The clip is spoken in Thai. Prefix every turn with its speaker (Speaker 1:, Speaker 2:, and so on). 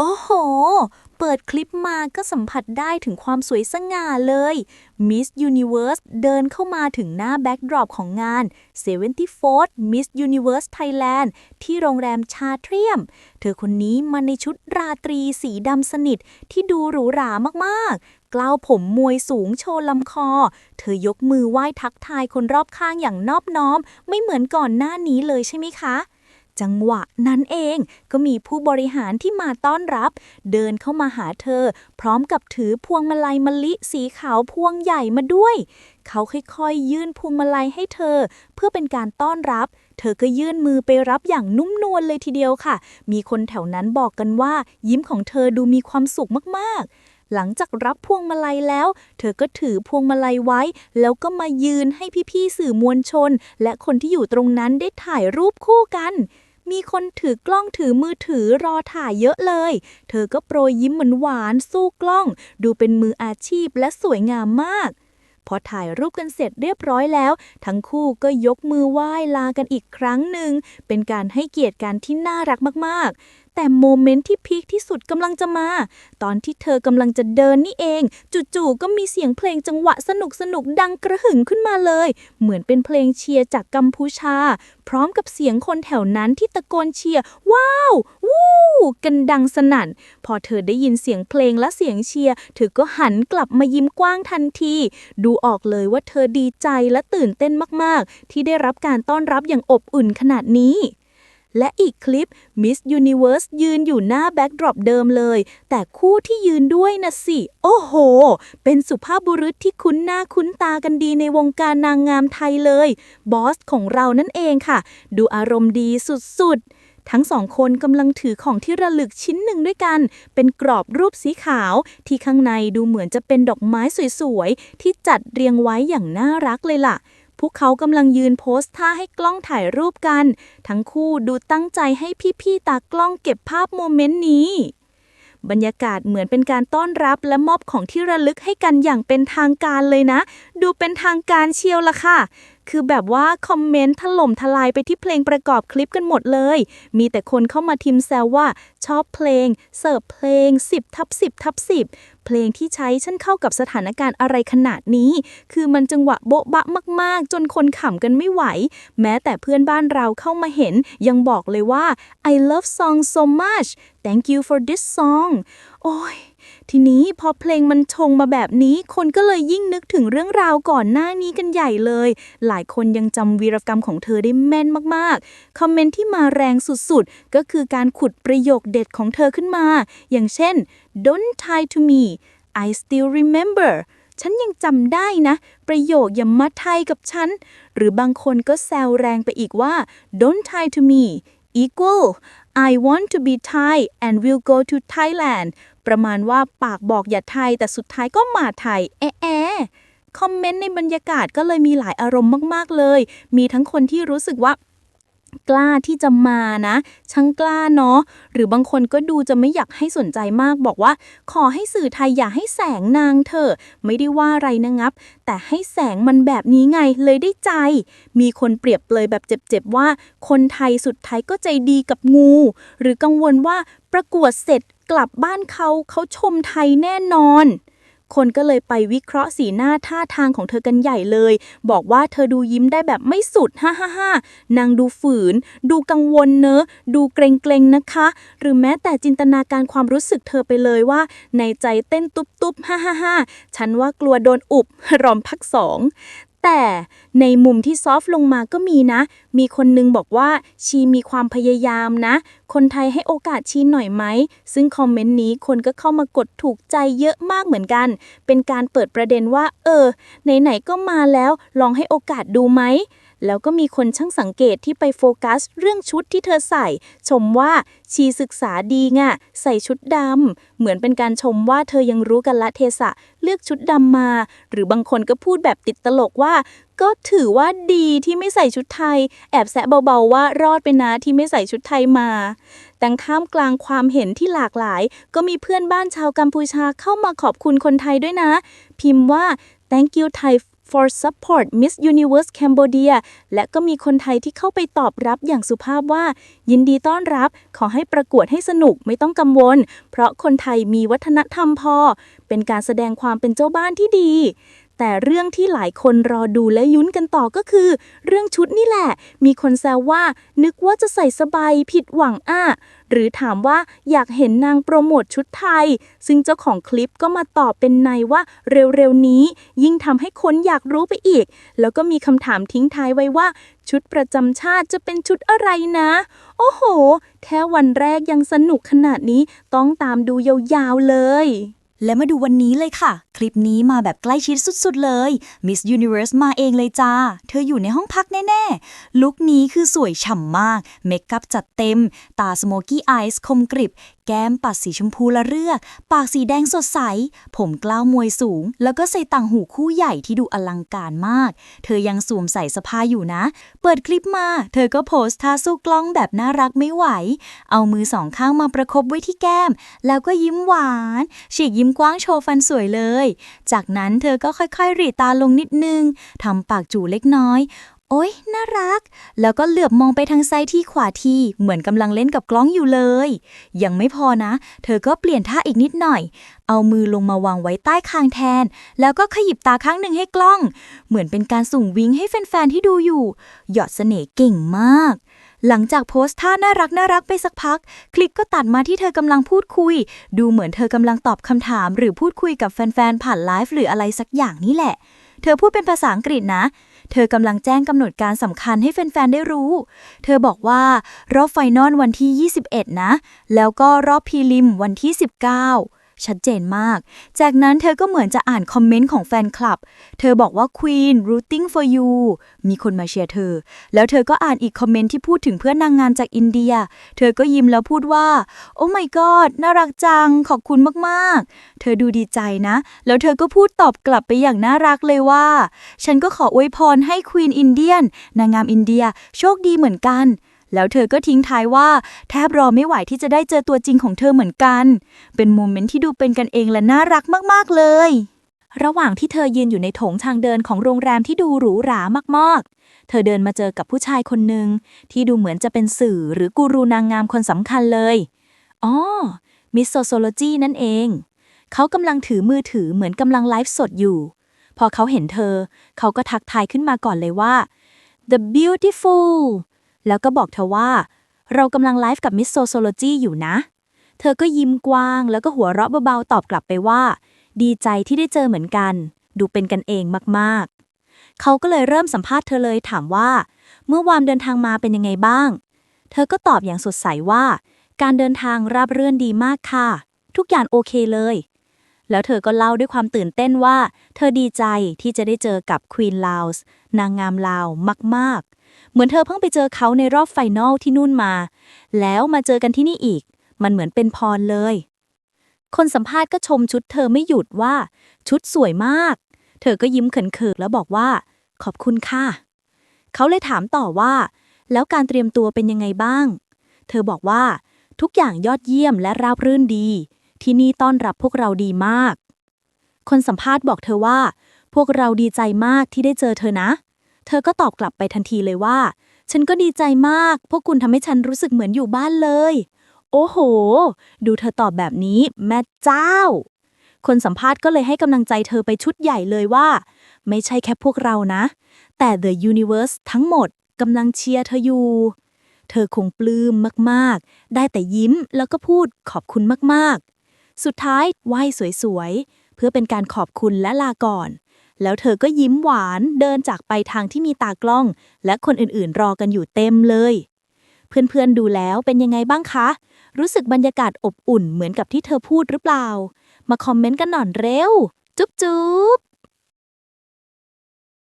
Speaker 1: โอ้โห เปิดคลิปมาก็สัมผัสได้ถึงความสวยสง่าเลย Miss Universe เดินเข้ามาถึงหน้าแบ็กดรอปของงาน 74th Miss Universe Thailand ที่โรงแรมชาเทรียม เธอคนนี้มาในชุดราตรีสีดำสนิทที่ดูหรูหรามากๆ กล้าวผมมวยสูงโชว์ลำคอ เธอยกมือไหว้ทักทายคนรอบข้างอย่างนอบน้อม ไม่เหมือนก่อนหน้านี้เลยใช่ไหมคะ จังหวะนั้นเอง ก็มีผู้บริหารที่มาต้อนรับ เดินเข้ามาหาเธอ พร้อมกับถือพวงมาลัยมะลิสีขาวพวงใหญ่มาด้วย เขาค่อยๆ ยื่นพวงมาลัยให้เธอ เพื่อเป็นการต้อนรับ เธอก็ยื่นมือไปรับอย่างนุ่มนวลเลยทีเดียวค่ะ มีคนแถวนั้นบอกกันว่า ยิ้มของเธอดูมีความสุขมากๆหลังจากรับพวงมาลัยแล้ว เธอก็ถือพวงมาลัยไว้ แล้วก็มายืนให้พี่ๆสื่อมวลชน และคนที่อยู่ตรงนั้นได้ถ่ายรูปคู่กัน มีคนถือกล้องถือมือถือรอถ่ายเยอะเลย เธอก็โปรยยิ้มเหมือนหวานสู้กล้อง ดูเป็นมืออาชีพและสวยงามมาก พอถ่ายรูปกันเสร็จเรียบร้อยแล้ว ทั้งคู่ก็ยกมือไหว้ลากันอีกครั้งหนึ่ง เป็นการให้เกียรติกันที่น่ารักมากๆ แต่โมเมนต์ที่พีคที่สุดกำลังจะมา ตอนที่เธอกำลังจะเดินนี่เอง จู่ๆก็มีเสียงเพลงจังหวะสนุกๆดังกระหึ่มขึ้นมาเลย เหมือนเป็นเพลงเชียร์จากกัมพูชา พร้อมกับเสียงคนแถวนั้นที่ตะโกนเชียร์ว้าววู้กันดังสนั่น พอเธอได้ยินเสียงเพลงและเสียงเชียร์เธอก็หันกลับมายิ้มกว้างทันที ดูออกเลยว่าเธอดีใจและตื่นเต้นมากๆ ที่ได้รับการต้อนรับอย่างอบอุ่นขนาดนี้ และอีกคลิป Miss Universe ยืนอยู่หน้าแบ็กดรอปเดิมเลย แต่คู่ที่ยืนด้วยนะสิ โอ้โห เป็นสุภาพบุรุษที่คุ้นหน้าคุ้นตากันดีในวงการนางงามไทยเลย บอสของเรานั่นเองค่ะ ดูอารมณ์ดีสุดๆทั้งสองคนกำลังถือของที่ระลึกชิ้นหนึ่งด้วยกัน เป็นกรอบรูปสีขาว ที่ข้างในดูเหมือนจะเป็นดอกไม้สวยๆ ที่จัดเรียงไว้อย่างน่ารักเลยล่ะ พวกเขากำลังยืนโพสท่าให้กล้องถ่ายรูปกัน ทั้งคู่ดูตั้งใจให้พี่ๆตากล้องเก็บภาพโมเมนต์นี้ บรรยากาศเหมือนเป็นการต้อนรับและมอบของที่ระลึกให้กันอย่างเป็นทางการเลยนะ ดูเป็นทางการเชียวละค่ะ คือแบบว่าคอมเมนต์ถล่มทลายไปที่เพลงประกอบคลิปกันหมดเลย มีแต่คนเข้ามาทิมแซวว่า ชอบเพลง เสิร์ฟเพลง 10ทับ10ทับ10 เพลงที่ใช้ฉันเข้ากับสถานการณ์อะไรขนาดนี้ คือมันจังหวะโบ๊ะบะมาก ๆ จนคนขำกันไม่ไหว แม้แต่เพื่อนบ้านเราเข้ามาเห็น ยังบอกเลยว่า I love song so much thank you for this song โอ้ย ทีนี้พอเพลงมันชงมาแบบนี้ คนก็เลยยิ่งนึกถึงเรื่องราวก่อนหน้านี้กันใหญ่เลย หลายคนยังจำวีรกรรมของเธอได้แม่นมากๆ คอมเมนต์ที่มาแรงสุดๆ ก็คือการขุดประโยคเด็ดของเธอขึ้นมา อย่างเช่น don't tie to me I still remember ฉันยังจำได้นะ ประโยคอย่ามาไทยกับฉัน หรือบางคนก็แซวแรงไปอีกว่า don't tie to me equal I want to be Thai and will go to Thailand ประมาณว่าปากบอกอย่าไทย แต่สุดท้ายก็มาไทย แอะแอะคอมเมนต์ในบรรยากาศก็เลยมีหลายอารมณ์มาก ๆ เลย มีทั้งคนที่รู้สึกว่า กล้าที่จะมานะช่างกล้าเนาะหรือบางคนก็ดูจะไม่อยากให้สนใจมากบอกว่า ขอให้สื่อไทยอย่าให้แสงนางเถอะไม่ได้ว่าอะไรนะงับ แต่ให้แสงมันแบบนี้ไงเลยได้ใจ มีคนเปรียบเลยแบบเจ็บๆว่า คนไทยสุดท้ายก็ใจดีกับงู หรือกังวลว่าประกวดเสร็จกลับบ้านเขาเขาชมไทยแน่นอน คนก็เลยไปวิเคราะห์สีหน้าท่าทางของเธอกันใหญ่เลย บอกว่าเธอดูยิ้มได้แบบไม่สุดฮ่าฮ่าฮ่านางดูฝืน ดูกังวลเนอะดูเกรงเกรงนะคะ หรือแม้แต่จินตนาการความรู้สึกเธอไปเลยว่า ในใจเต้นตุบตุบฮ่าฮ่าฮ่าฉันว่ากลัวโดนอุบรอมพักสองแต่ในมุมที่ซอฟต์ลงมาก็มีนะ มีคนนึงบอกว่าชีมีความพยายามนะ คนไทยให้โอกาสชีหน่อยไหม ซึ่งคอมเมนต์นี้คนก็เข้ามากดถูกใจเยอะมากเหมือนกัน เป็นการเปิดประเด็นว่า เออ ไหนๆก็มาแล้ว ลองให้โอกาสดูไหม แล้วก็มีคนช่างสังเกตที่ไปโฟกัสเรื่องชุดที่เธอใส่ ชมว่าชีศึกษาดีง่ะ ใส่ชุดดำ เหมือนเป็นการชมว่าเธอยังรู้กันละเทศะ เลือกชุดดำมา หรือบางคนก็พูดแบบติดตลกว่า ก็ถือว่าดีที่ไม่ใส่ชุดไทย แอบแซะเบาๆว่ารอดไปนะที่ไม่ใส่ชุดไทยมา แต่ท่ามกลางความเห็นที่หลากหลาย ก็มีเพื่อนบ้านชาวกัมพูชาเข้ามาขอบคุณคนไทยด้วยนะ พิมพ์ว่า thank you Thai for support Miss Universe Cambodia และก็มีคนไทยที่เข้าไปตอบรับอย่างสุภาพว่า ยินดีต้อนรับขอให้ประกวดให้สนุกไม่ต้องกังวล เพราะคนไทยมีวัฒนธรรมพอ เป็นการแสดงความเป็นเจ้าบ้านที่ดี แต่เรื่องที่หลายคนรอดูและยุ้นกันต่อก็คือ เรื่องชุดนี่แหละ มีคนแซวว่า นึกว่าจะใส่สบายผิดหวังอะหรือถามว่าอยากเห็นนางโปรโมทชุดไทย ซึ่งเจ้าของคลิปก็มาตอบเป็นในว่าเร็วๆนี้ ยิ่งทำให้คนอยากรู้ไปอีก แล้วก็มีคำถามทิ้งท้ายไว้ว่า ชุดประจำชาติจะเป็นชุดอะไรนะ โอ้โห แค่วันแรกยังสนุกขนาดนี้ต้องตามดูยาวๆเลย
Speaker 2: และมาดูวันนี้เลยค่ะ คลิปนี้มาแบบใกล้ชิดสุดๆเลย Miss Universe มาเองเลยจ้า เธออยู่ในห้องพักแน่ๆ ลุคนี้คือสวยฉ่ำมาก เมคอัพจัดเต็ม ตาสโมกี้อายส์คมกริบ แก้มปัดสีชมพูละเลือก ปากสีแดงสดใส ผมกล้าวมวยสูง แล้วก็ใส่ต่างหูคู่ใหญ่ที่ดูอลังการมาก เธอยังสวมใส่สะพาอยู่นะ เปิดคลิปมา เธอก็โพสท่าสู้กล้องแบบน่ารักไม่ไหว เอามือสองข้างมาประคบไว้ที่แก้ม แล้วก็ยิ้มหวาน ฉีกยิ้มกว้างโชว์ฟันสวยเลยจากนั้นเธอก็ค่อยๆหรีตาลงนิดนึงทำปากจู่เล็กน้อย โอ๊ย น่ารัก แล้วก็เหลือบมองไปทางซ้ายที่ขวาที่ เหมือนกำลังเล่นกับกล้องอยู่เลย ยังไม่พอนะ เธอก็เปลี่ยนท่าอีกนิดหน่อย เอามือลงมาวางไว้ใต้คางแทน แล้วก็ขยิบตาข้างหนึ่งให้กล้อง เหมือนเป็นการส่งวิงให้แฟนๆที่ดูอยู่ หยอดเสน่ห์เก่งมาก หลังจากโพสต์ท่าน่ารักน่ารักไปสักพัก คลิปก็ตัดมาที่เธอกำลังพูดคุย ดูเหมือนเธอกำลังตอบคำถาม หรือพูดคุยกับแฟนๆ ผ่านไลฟ์หรืออะไรสักอย่างนี่แหละ เธอพูดเป็นภาษาอังกฤษนะ เธอกำลังแจ้งกำหนดการสำคัญให้แฟนๆ ได้รู้ เธอบอกว่ารอบไฟนอลวันที่ 21 นะ แล้วก็รอบพรีลิมวันที่ 19 ชัดเจนมาก จากนั้นเธอก็เหมือนจะอ่านคอมเมนต์ของแฟนคลับ เธอบอกว่า Queen rooting for you มีคนมาเชียร์เธอ แล้วเธอก็อ่านอีกคอมเมนต์ที่พูดถึงเพื่อนนางงามจากอินเดีย เธอก็ยิ้มแล้วพูดว่า โอ้ my god น่ารักจัง ขอบคุณมากๆ เธอดูดีใจนะ แล้วเธอก็พูดตอบกลับไปอย่างน่ารักเลยว่า ฉันก็ขออวยพรให้ Queen Indian นางงามอินเดีย โชคดีเหมือนกัน แล้วเธอก็ทิ้งท้ายว่า แทบรอไม่ไหวที่จะได้เจอตัวจริงของเธอเหมือนกัน เป็นโมเมนต์ที่ดูเป็นกันเองและน่ารักมาก ๆ เลย
Speaker 1: ระหว่างที่เธอยืนอยู่ในโถงทางเดินของโรงแรมที่ดูหรูหรามากๆ เธอเดินมาเจอกับผู้ชายคนหนึ่งที่ดูเหมือนจะเป็นสื่อหรือกูรูนางงามคนสำคัญเลย อ๋อ มิสโซโซโลจีนั่นเอง เขากำลังถือมือถือเหมือนกำลังไลฟ์สดอยู่ พอเขาเห็นเธอ เขาก็ทักทายขึ้นมาก่อนเลยว่า the beautiful แล้วก็บอกเธอว่า เรากำลังไลฟ์กับมิสโซโซโลจีอยู่นะ เธอก็ยิ้มกว้าง แล้วก็หัวเราะเบาๆตอบกลับไปว่า ดีใจที่ได้เจอเหมือนกัน ดูเป็นกันเองมากๆ เขาก็เลยเริ่มสัมภาษณ์เธอเลยถามว่า เมื่อวานเดินทางมาเป็นยังไงบ้าง เธอก็ตอบอย่างสดใสว่า การเดินทางราบรื่นดีมากค่ะ ทุกอย่างโอเคเลยแล้วเธอก็เล่าด้วยความตื่นเต้นว่า เธอดีใจที่จะได้เจอกับควีนลาวส์นางงามลาวมาก เหมือนเธอเพิ่งไปเจอเขาในรอบไฟนอลที่นู่นมา แล้วมาเจอกันที่นี่อีก มันเหมือนเป็นพรเลย คนสัมภาษณ์ก็ชมชุดเธอไม่หยุดว่า ชุดสวยมาก เธอก็ยิ้มเขินๆแล้วบอกว่า ขอบคุณค่ะ เขาเลยถามต่อว่า แล้วการเตรียมตัวเป็นยังไงบ้าง เธอบอกว่า ทุกอย่างยอดเยี่ยมและราบรื่นดี ที่นี่ต้อนรับพวกเราดีมาก คนสัมภาษณ์บอกเธอว่า พวกเราดีใจมากที่ได้เจอเธอนะ เธอก็ตอบกลับไปทันทีเลยว่า ฉันก็ดีใจมาก พวกคุณทำให้ฉันรู้สึกเหมือนอยู่บ้านเลย โอ้โห ดูเธอตอบแบบนี้แม่เจ้า คนสัมภาษณ์ก็เลยให้กำลังใจเธอไปชุดใหญ่เลยว่า ไม่ใช่แค่พวกเรานะ แต่ The Universe ทั้งหมดกำลังเชียร์เธออยู่ เธอคงปลื้มมาก ๆ ได้แต่ยิ้มแล้วก็พูดขอบคุณมาก ๆ สุดท้ายไหว้สวย ๆ เพื่อเป็นการขอบคุณและลาก่อน แล้วเธอก็ยิ้มหวานเดินจากไปทางที่มีตากล้อง และคนอื่นๆ รอกันอยู่เต็มเลย เพื่อนๆดูแล้วเป็นยังไงบ้างคะ รู้สึกบรรยากาศอบอุ่นเหมือนกับที่เธอพูดหรือเปล่า มาคอมเมนต์กันหน่อนเร็ว จุ๊บจุ๊บ